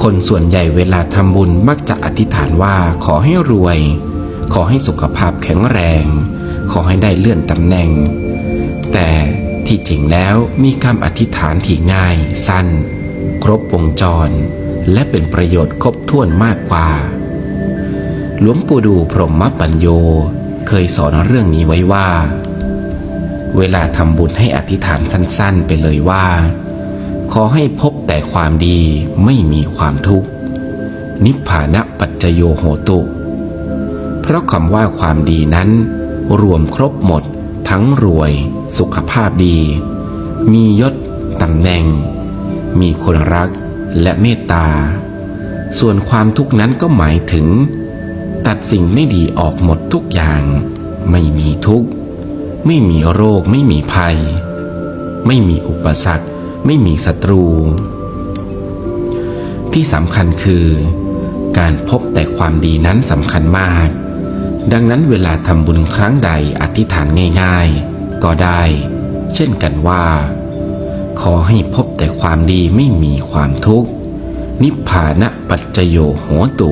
คนส่วนใหญ่เวลาทำบุญมักจะอธิษฐานว่าขอให้รวย ขอให้สุขภาพแข็งแรง ขอให้ได้เลื่อนตำแหน่ง แต่ที่จริงแล้วมีคำอธิษฐานที่ง่าย สั้น ครบวงจร และเป็นประโยชน์ครบถ้วนมากกว่า หลวงปู่ดูพรหมปัญโยเคยสอนเรื่องนี้ไว้ว่า เวลาทำบุญให้อธิษฐานสั้น ๆ ไปเลยว่า ขอให้พบแต่ความดีไม่มีความทุกข์ นิพพานะปัจจโยโหตุ เพราะคำว่าความดีนั้น รวมครบหมด ทั้งรวย สุขภาพดี มียศตำแหน่ง มีคนรักและเมตตา ส่วนความทุกข์นั้นก็หมายถึง ตัดสิ่งไม่ดีออกหมดทุกอย่าง ไม่มีทุกข์ ไม่มีโรคไม่มีภัย ไม่มีอุปสรรค ไม่มีศัตรู ที่สำคัญคือ การพบแต่ความดีนั้นสำคัญมาก ดังนั้นเวลาทำบุญครั้งใดอธิษฐานง่าย ๆ ก็ได้ เช่นกันว่า ขอให้พบแต่ความดีไม่มีความทุกข์ นิพพานะปัจจโยโหตุ